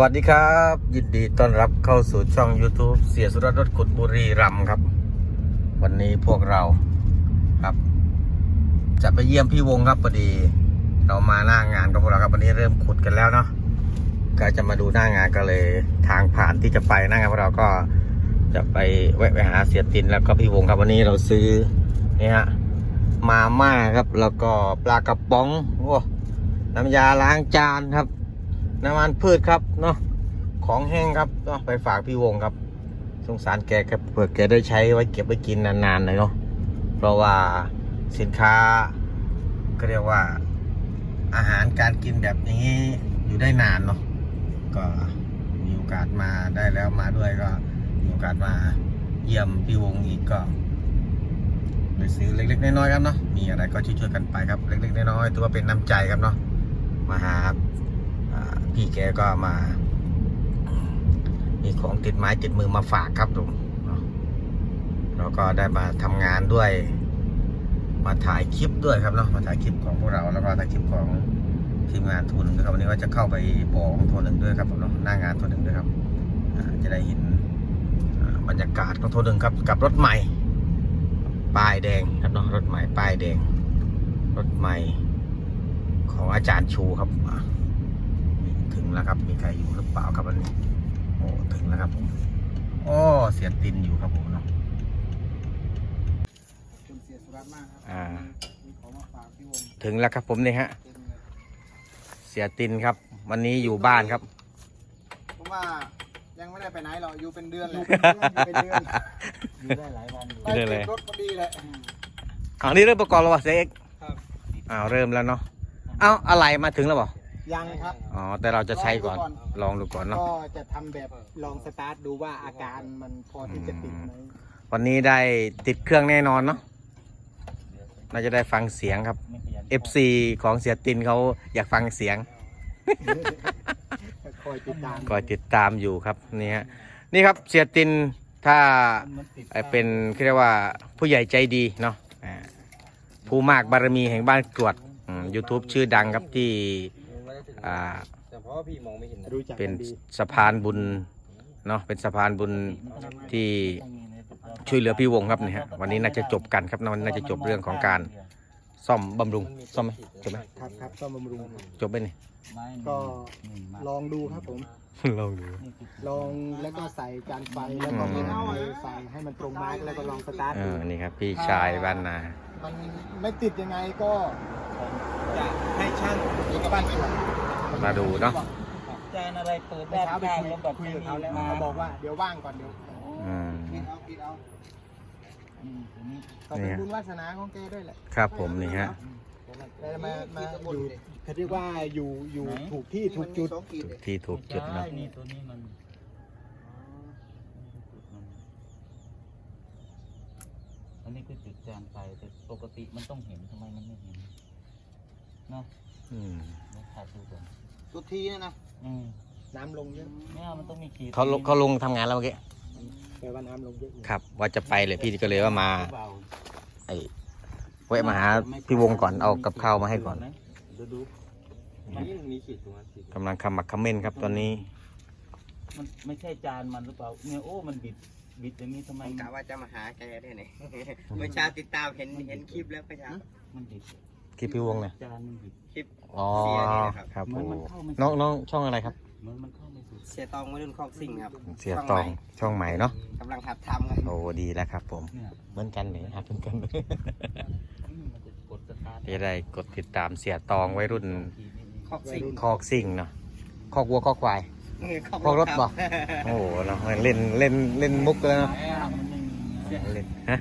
วัสดีครับ ยินดีต้อนรับเข้าสู่ช่อง YouTube เสียสุรสรถขุดบุรีรัมครับ วันนี้พวกเราครับ จะไปเยี่ยมพี่วงครับพอดี เรามาหน้างานกับพวกเราครับวันนี้เริ่มขุดกันแล้วเนาะก็จะมาดูหน้างานก็เลยทางผ่านที่จะไปหน้างานพวกเราก็จะไปแวะไปหาเสียตินแล้วก็พี่วงครับวันนี้เราซื้อนี่ฮะมาม่าครับแล้วก็ปลากระป๋องโอ้น้ำยาล้างจานครับ น้ำมันพืชครับเนาะของแห้งครับเนาะไปฝากพี่วงครับ สงสารแกครับเผื่อแกได้ใช้ไว้เก็บไว้กินนานๆเลยเนาะเพราะว่าสินค้าก็เรียกว่าอาหารการกินแบบนี้อยู่ได้นานเนาะก็มีโอกาสมาได้แล้วมาด้วยก็มีโอกาสมาเยี่ยมพี่วงอีกก็ไปซื้อเล็กๆน้อยๆครับเนาะมีอะไรก็ช่วยๆกันไปครับเล็กๆน้อยๆถือว่าเป็นน้ำใจครับเนาะมาหา พี่แกก็มา มีของติดไม้ติดมือมาฝากครับลุงเนาะแล้วก็ได้มาทำงานด้วย มาถ่ายคลิปด้วยครับเนาะมาถ่ายคลิปของพวกเราแล้วก็ถ่ายคลิปของทีมงานทุนนะครับวันนี้ก็จะเข้าไปปองโทนหนึ่งด้วยครับผมเนาะหน้างานโทนหนึ่งด้วยครับจะได้เห็นบรรยากาศของโทนหนึ่งครับกับรถใหม่ป้ายแดงครับเนาะรถใหม่ป้ายแดง รถใหม่ของอาจารย์ชูครับ ถึงแล้วครับ มีใครอยู่หรือเปล่าครับวันนี้โอ้ถึงแล้วครับผมโอ้เสียตินอยู่ครับผมเนาะคุณเสียสุรัตน์มากครับอ่ามีของมาฝากพี่วงถึงแล้วครับผมเนี่ยฮะเต็มเลยเสียตินครับ วันนี้อยู่บ้านครับผมว่ายังไม่ได้ไปไหนหรอกอยู่เป็นเดือนเลยเป็นเดือนอยู่ได้หลายวันอยู่ไม่ได้เลยรถพอดีเลยอันนี้เริ่มประกอบแล้ววะเซ็กครับอ้าวเริ่มแล้วเนาะเอ้าอะไรมาถึงแล้วเปล่า ยังครับอ๋อแต่เราจะใช้ก่อนลองดูก่อนเนาะก็จะทำแบบลองสตาร์ทดูว่าอาการมันพอที่จะติดไหมวันนี้ได้ติดเครื่องแน่นอนเนาะน่าจะได้ฟังเสียงครับไม่ขยัน FC ของเสียตินเขาอยากฟังเสียงคอยติดตามคอยติดตามอยู่ครับนี่ฮะนี่ครับเสียตินถ้ามันติดเอ่อเป็นเรียกว่าผู้ใหญ่ใจดีเนาะอ่าผู้มากบารมีแห่งบ้านกรวดยูทูบชื่อดังครับที่ อ่าแต่เพราะว่าพี่มองไม่เห็นนะรู้จักเป็นกันดีสะพานบุญเนาะเป็นสะพานบุญที่ช่วยเหลือพี่วงครับเนี่ยฮะวันนี้น่าจะจบกันครับวันนี้น่าจะจบเรื่องของการซ่อมบำรุงซ่อมไหมจบไหมครับครับต้องบำรุง จบไหมนี่ ก็ลองดูครับผม ลองดู ลองแล้วก็ใส่จานไฟแล้วก็อืม ใส่ให้มันตรงมาร์กแล้วก็ลองสตาร์ทเอดูอนี่ครับ พี่ชายบ้านนา มันไม่ติดยังไงก็จะให้ช่างเอกบ้านตรวจ มาดูเนาะจานอะไรเปิดเมื่ได้อเช้าไปได้คุยแล้วแบบคุยไม่กับมีเขาแล้วมาเขาบอกว่าเดี๋ยวว่างก่อนเดี๋ยวอืมคิดเอาคิดเอาอืมอันนี้ก็เป็นบุญวาสนาของแกด้วยแหละครับผมนี่ฮะแต่มามาอยู่เขาเรียกว่าอยู่อยู่ถูกที่ถูกจุดถูกที่ถูกจุดเนาะใช่นี่ตัวนี้มันอันนี้คือจุดจานไฟแต่ปกติมันต้องเห็นทำไมมันไม่เห็นเนาะอืมเดี๋ยวถ่ายดูก่อน ทุกทีนะอืมน้ำลงเยอะเนี่ยมันต้องมีขีดเขาลงเขาลงทำงานแล้วเมื่อกี้แปลว่าน้ำลงเยอะอยู่ครับ ว่าจะไปเลยพี่ก็เลยว่ามาหรือเปล่าไอ้แวะมาหาพี่วงก่อนเอากับข้าวมาให้ก่อนเดี๋ยวดูมันมีขีดตรงนั้นขีดกำลังคำมักคำเม่นครับตอนนี้ มันไม่ใช่จานมันหรือเปล่าเนี่ยโอ้มันบิดบิดอย่างนี้ทำไมกะว่าจะมาหาแกได้ไหน เมื่อเช้าติดตามเห็นเห็นคลิปแล้วเมื่อเช้ามันบิดคลิปพี่วงเนี่ยจานมันบิด คลิปอ๋อเสียนี่นะครับครับเหมืโอ้อนมันเข้าไม่น้องน้องช่องอะไรครับเหมือนมันเข้าไม่สุดเสียตองวัยรุ่นคอกซิ่งครับเสียตองช่องใหม่เนาะกำลังหัดทำครับโอ้ดีแล้วครับ ผมเนี่ยเหมือนกันเลยครับเหมือนกันอืมมันจะกดสตาร์ทจะได้กดติดตามเสียตองไว้รุ่นขีดนี่คอกซิ่งคอกซิ่งเนาะคอกวัวคอกควายคอกคอกรถคบ่โอ้โหเราเล่นเล่นเล่นมุกแล้วเนาะมันไม่มีนะเล่นฮะ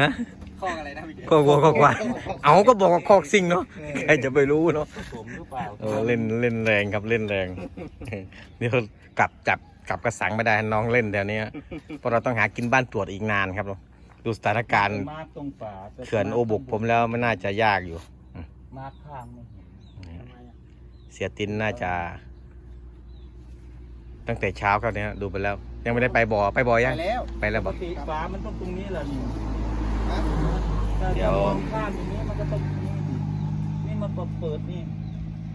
ฮะ คอกอะไรนะพี่คอกวัวคอกควายเอาก็บอกว่าคอกซิ่งเนาะใครจะไปรู้เนาะผมหรือเปล่าเออเล่นเล่นแรงครับเล่นแรงเดี๋ยวกลับจับกลับกระสังไม่ได้น้องเล่นแถวเนี้ยเพราะเราต้องหากินบ้านตรวจอีกนานครับดูสถานการณ์มาร์คตรงฝาแต่เขื่อนโอบุกผมแล้วไม่น่าจะยากอยู่มาร์คข้างไม่เห็นเสียตินน่าจะ ตั้งแต่เช้าครับเนี่ยดูไปแล้ว ยังไม่ได้ไปบ่อไปบ่อไปยังแล้วไปแล้วปบ่กติฝามันต้องตรงนี้แหละนี่ถ้า เดี๋จะยวมองข้ามอย่างนี้มันก็ต้องนี่ดินี่มันเปิดนี่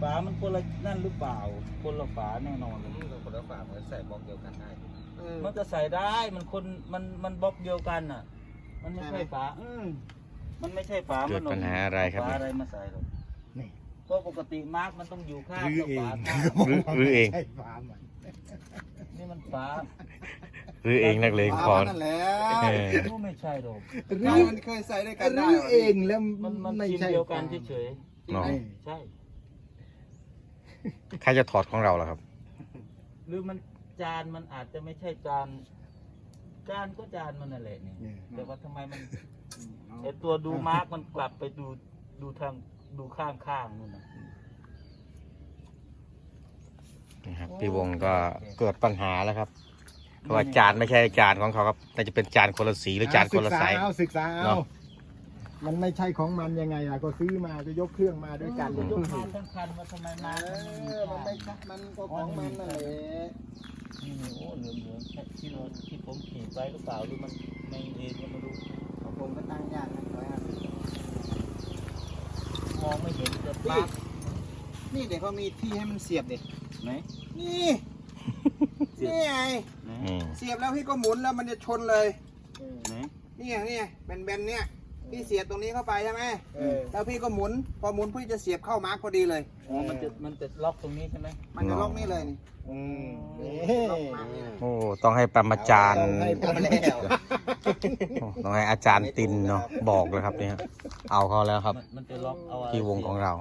ฝามันคนละนั่นหรือเปล่า คนละฝาแน่นอนเลยก็ฝาเหมือนใส่บล็อกเดียวกันได้เออมันก็ใส่ได้มันคนมันมันบล็อกเดียวกันอะ มันไม่ใช่ใช่ไหมฝาอืมมันไม่ใช่ฝาเกิมัดนปัญหาอะไรครับฝาอะไรมาใส่หรอกนี่เพราะปกติมาร์กมันต้องอยู่ข้างรื้อกับเองฝาข้างรื้อรื้อเองใช่ฟาร์มมั นนี่มันฝาหรือเองนักเลงพรนั่นแหละเออรู้ไม่ใช่หรอกรื้อมันเคยใส่ด้วยกันรื้อเองแล้วมันมันไม่ทีมใช่เดียวกันเฉยเนาะๆใช่ ใครจะถอดของเราล่ะครับ หรือมันจานมันอาจจะไม่ใช่จานจานก็จานมันนั่นแหละนี่เนี่ยแต่ว่าทำไมมันไอตัวดูมาร์กมันกลับไปดูดูทางดูข้างข้างๆนู่นนะ นะครับ พี่วงก็เกิดปัญหาแล้วครับเพราะว่าจานไม่ใช่จานของเขาครับแต่จะเป็นจานคนละสีหรือจานคนละไซส์เอาศึกษาเนเอาอะมันไม่ใช่ของมันยังไงล่ะก็ซื้อมาก็ยกเครื่องมาด้วยกันยกมาทั้งคันว่าทำไมเอมาร์กอมันไม่ใช่มันก็ของมันนั่นแหละนี่นี่โอ้เหลืองเหลืองๆที่เราที่ผมขี่ไปหรือเปล่าหรือมันไม่เองก็ไม่รู้ของผมก็ตั้งยากนะร้อยห้าสิบมองไม่เห็นจะนี่ปั๊บนี่เดี๋ยวเขามีที่ให้มันเสียบเด็ก ไหนนี่ นี่ไง ไหนอืมเสียบแล้วพี่ก็หมุนแล้วมันจะชนเลย ไหนนี่ไงนี่ไงแบนๆเนี่ย พี่เสียบตรงนี้เข้าไปใช่ไหมแล้วพี่ก็หมุน พอหมุนพี่จะเสียบเข้ามาร์กพอดีเลย อ๋อมันจะมันจะล็อกตรงนี้ใช่ไหมมันจะล็อกนี่เลยนี่อืมล็อกมาร์กนี่เลยโอ้ต้องให้ปรมาจารย์ให้ผมแล้วโอ้ต้องให้อาจารย์ตินเนาะบอกเลยครับเนี่ยเอาเขาแล้วครับมันมันจะล็อกเอาอะไรพี่วงของเรา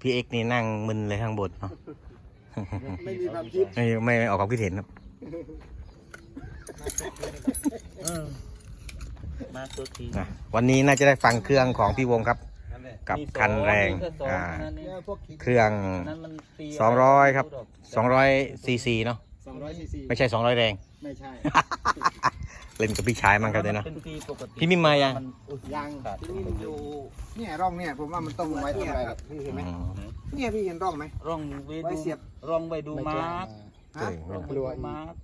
พี่เอ็กซ์นี่นั่งมึนเลยข้างบนเนาะ ไม่มีความคิดไม่ไม่ออกความคิดเห็นครับเออมาตัวทีนะวันนี้น่าจะได้ฟังเครื่องของพี่วงครับ กับมีสอคันแรงมีแค่สองอ่านั่นเองเนี่ยพวกคิดเครื่องนั่นมันตี200 ครับ200ซีซีเนาะสองร้อยซีซีไม่ใช่ 200 แรง ไม่ใช่ เล่นกับพี่ชายมั่งครับเดี๋ยวนะ เป็นตีปกติพี่มิมมายัง นอุ๊ยังขาดที่นี่มันอยู่เนี่ยร่องเนี่ยผมว่ามันต้องไว้ทำอะไรล่ะพี่เห็นไหมอืมเนี่ยพี่เห็นร่องไหม ร่องไว้ไว้ดูเสียบ ร่องไว้ดูมาร์กเจ๋งฮะนะกลัวอีกมาร์ก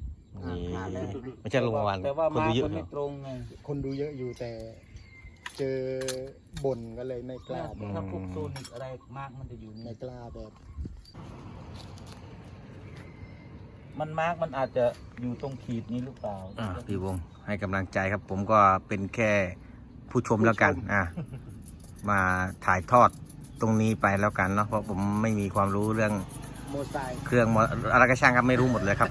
นี่อ่าแล้วไม่ใช่ลงวันแต่ว่าคนมาดูร์กเยอะมันไม่ตรงไงคนดูเยอะอยู่แต่เจอบ่นก็เลยไม่กล้าถ้าพวกโซนิกอะไรมาร์กมันจะอยู่ไม่นี่กล้าแบบ มันมาร์กมันอาจจะอยู่ตรงขีดนี้หรือเปล่าอ่าพี่วงให้กำลังใจครับ ผมก็เป็นแค่ผู้ชมแล้วกันอ่ามาถ่ายทอดตรงนี้ไปแล้วกันเนาะเพราะผมไม่มีความรู้เรื่องโมไซค์เครื่องมออะไรก็ช่างครับไม่รู้หมดเลยครับ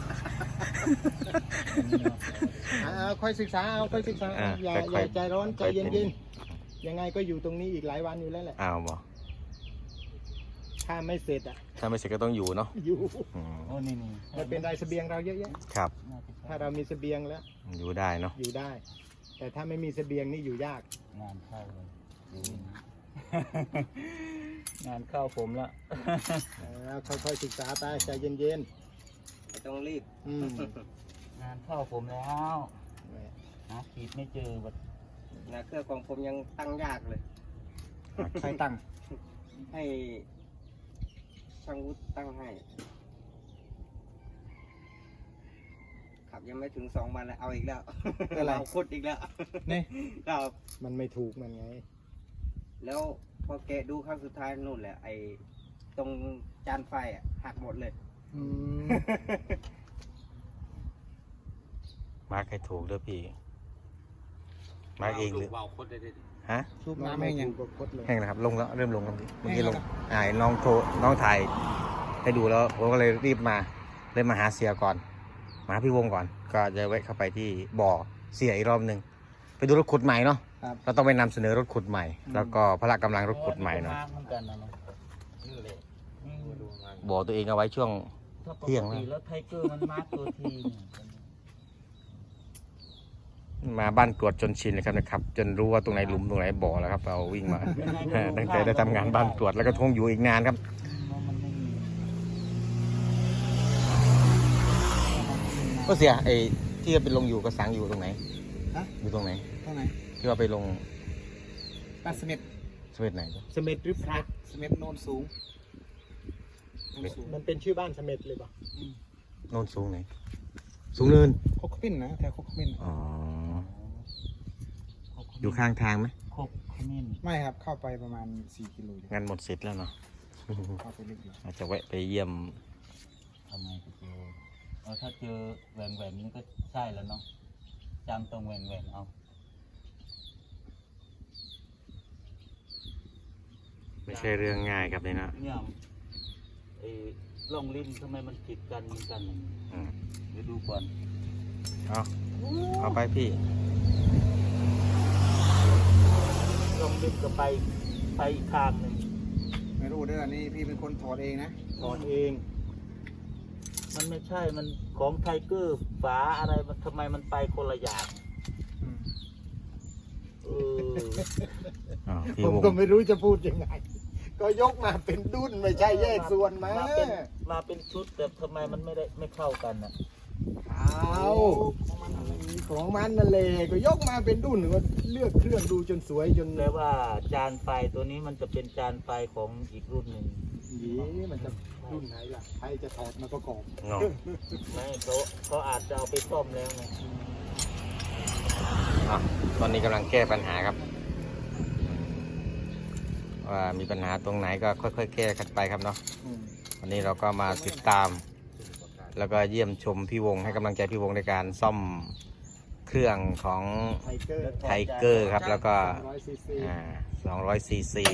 อ่าค่อยศึกษาเอาค่อยศึกษาอ่าอย่าค่ออยๆ ย่าใจร้อนใจค่อยๆเย็นๆยังไงก็อยู่ตรงนี้อีกหลายวันอยู่แล้วแหละ อ้าวบอ ถ้าไม่เสร็จอะถ้าไม่เสร็จก็ต้องอยู่เนาะอยู่อืมโอ้นี่นี่ไม่เป็นไรเสบียงเราเยอะแยะครับน่าจะใช่ถ้าเรามีเสบียงแล้วอยู่ได้เนาะอยู่ได้ แต่ถ้าไม่มีเสบียงนี่อยู่ยาก งานเข้าเลยดูนะงานเข้าผมละอ่าค่อยๆศึกษาไปใจเย็นไม่ต้องรีบ ๆอืมงานเข้าผมแล้วหาขีดไม่เจอแบบนะเครื่องของผมยังตั้งยากเลย ใครตั้งให้ ช่างวุฒิตั้งให้ ขับยังไม่ถึงสองวันเลยเอาอีกแล้วอะไร เอาคุดอีกแล้วนี่ ครับ มันไม่ถูกมันไง แล้วพอแกะดูครั้งสุดท้ายนู่นแหละ ไอ้ตรงจานไฟอะหักหมดเลย อืม มาร์กให้ถูกเด้อพี่ มาร์กเองเลย ฮะชุบน้ำให้ยังกดเลยแห้งนะครับลงแล้วเริ่มลงแล้วพี่เมื่อกี้ลงอ่าน้องโทรน้องถ่ายให้ดูแล้วผมก็เลยรีบมาเลยมาหาเสียก่อน มาหาพี่วงก่อน ก็จะแวะเข้าไปที่บ่อเสียอีกรอบหนึ่งไปดูรถขุดใหม่เนาะครับเราต้องไปนำเสนอรถขุดใหม่ แล้วก็พละกำลังรถขุดใหม่หน่อยมาเหมือนกันนะเนาะนี่แหละอืมบ่อตัวเองเอาไว้ช่วงถ้าปเที่กยงแล้วติแล้วไทเกอร์มันมาร์กตัวทีเนี่ย มาบ้านกรวดจนชินเลยครับนะครับ จนรู้ว่าตรงไหนหลุมตรงไหนบ่อแล้วครับ เราวิ่งมา ตั้งแต่ได้ทำงานบ้านกรวดแล้วก็ทงอยู่อีกนานครับมันไม่มีก็เสียไอ้ที่จะไปลงอยู่ก็สังอยู่ตรงไหนฮะ อยู่ตรงไหน เท่าไหนที่ว่าไปลงปลาเสม็ดสเวตไหนเสม็ดหรือพระเสม็ดโนนสูงมันเป็นชื่อบ้านเสม็ดเลยป่ะ โนนสูงไหน สูงเนิน โคกมิ้นนะแถวโคกมิ้นอ๋อ อยู่ข้างทางไหมครบขมิ้นไม่ครับ เข้าไปประมาณ4กิโลอยู่งานหมดเสร็จแล้วเนาะเข้าไปลึกอยู่อาจจะแวะไปเยี่ยมทำไมไปเจออถ้าเจอแหวนแหวนนี่ก็ใช่แล้วเนาะจำตรงแหวนแหวนเอาไม่ใช่เรื่องง่ายครับนี่นะเนี่ยไอ้ ล่องลิ้นทำไมมันติดกันเหมือนกันอืมเดี๋ยวดูก่อนเอาเอาไปพี่ ล่องลิ้นก็ไปไปอีกทางหนึ่งไม่รู้เด้อนี่พี่เป็นคนถอดเองนะถอนเอง มันไม่ใช่มันของไทเกอร์ฝาอะไรมันทำไมมันไปคนละอย่างเอออ๋อพี่ผมวงก็ไม่รู้จะพูดยังไง ก็ยกมาเป็นดุนไม่ใช่แยกส่วนมามาเป็นมาเป็นชุดแต่ทำไมมันไม่ได้ไม่เข้ากันอะเอาของมันนั่นเลยก็ยกมาเป็นดุนก็เลือกเครื่องดูจนสวยจนแปลว่าจานไฟตัวนี้มันจะเป็นจานไฟของอีกรุ่นหนึ่งยีมันจะรุ่นไหนล่ะใครจะถอดมาประกอบเนาะไม่เขาเขาอาจจะเอาไปซ่อมแล้วไง อะตอนนี้กำลังแก้ปัญหาครับ ว่ามีปัญหาตรงไหนก็ค่อยๆ แก้กันไปครับเนาะวันนี้เราก็มาติดตาม แล้วก็เยี่ยมชมพี่วงให้กำลังใจพี่วงในการซ่อมเครื่องของไทเกอร์ไทเกอร์ครับ แล้วก็ร้อยซีซีอ่า200ซีซี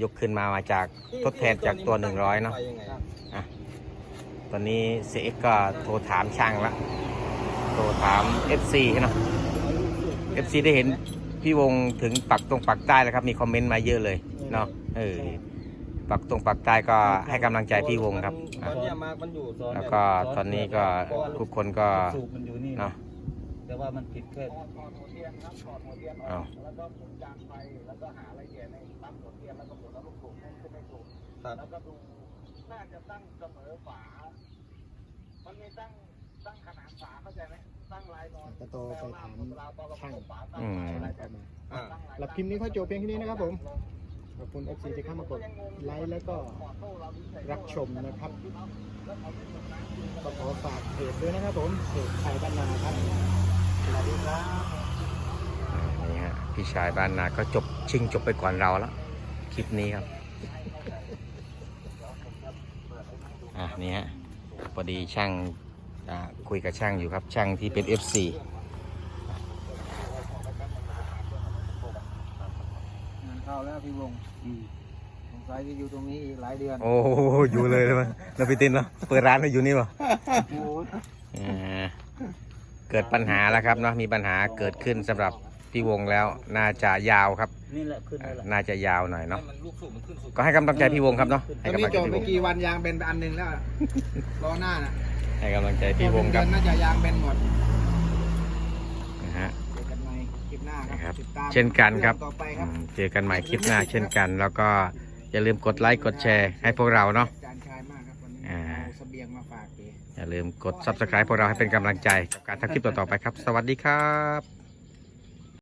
ยกขึ้นมามาจากทดแทนจากตัว 100 เนาะอะตอนนี้เสียเอ็กก็โทรถามช่างละโทรถาม FC เนาะ FC ได้เห็นพี่วงถึงปักตรงปักใต้แล้วครับ มีคอมเมนต์มาเยอะเลย เนาะเออปักตรงปักใต้ก็ให้กำลังใจพี่วงครับอะตอนเนี้ยมามันอยู่แล้วก็ตอนนี้ก็ทุกคนก็สูบมันอยู่นี่เนาะแต่ว่ามันผิดแค่ถอดหัวเทียนครับถอดหัวเทียนอ้าวแล้วก็หมุนจานไฟแล้วก็หารายละเอียดในปั๊มหัวเทียนแล้วก็หมุนแล้วลูกสูบให้ขึ้นให้สูบแล้วก็ดูน่าจะตั้งเสมอฝา มันมีตั้งตั้งขนาดฝาเข้าใจไหมตั้งลายนอนจะโตไปถามช่างอืมอะไรประมาณหลับคลิปนี้เขาจบเพียงแค่นี้นะครับผม ขอบคุณ FC ที่เข้ามากดไลค์แล้วก็รับชมนะครับก็ขอฝากเพจด้วยนะครับผมเพจไทยบ้านนาครับสวัสดีครับนี่ฮะพี่ชายบ้านนาก็จบชิงจบไปก่อนเราแล้วคลิปนี้ครับอะนี่ฮะพอดีช่างคุยกับช่างอยู่ครับช่างที่เป็น FC งานเข้า แล้วพี่วงสงสัยจะอยู่ตรงนี้อีกหลายเดือน โอ้โหอยู่เลยใช่ไหมแล้วพี่ตินเนาะเปิดร้านให้อยู่นี่ป่ะอ่าเกิดปัญหาแล้วครับเนาะมีปัญหาเกิดขึ้นสำหรับพี่วงแล้วน่าจะยาวครับนี่แหละขึ้นอ่านี่แหละน่าจะยาวหน่อยเนาะก็ให้กำลังใจพี่วงครับเนาะตให้อนกำนี้ลังจใจบพี่ไปวงกี่วันยางเป็นไปอันหนึ่งแล้วอะรอหน้าน่ะให้กำลังใจพี่วงพอคเป็รับนเดือนน่าจะยางเป็นหมด นะฮะ เจอกันใหม่คลิปห น้าคนะครัรับ ติดตามเช่นกันครับเองต่อไปคอืรับมเจอกันใหม่คลิปหน้าเช่นกัน แล้วก็อย่าลืมกดไลค์กดแชร์ให้พวกเราเนาะจานชายมากครับวันนี้อ่าเอาเสบียงมาฝากเก๋อย่าลืมกด subscribe พวกเราให้เป็นกำลังใจกับการทำคลิปต่อๆไปครับ สวัสดีครับ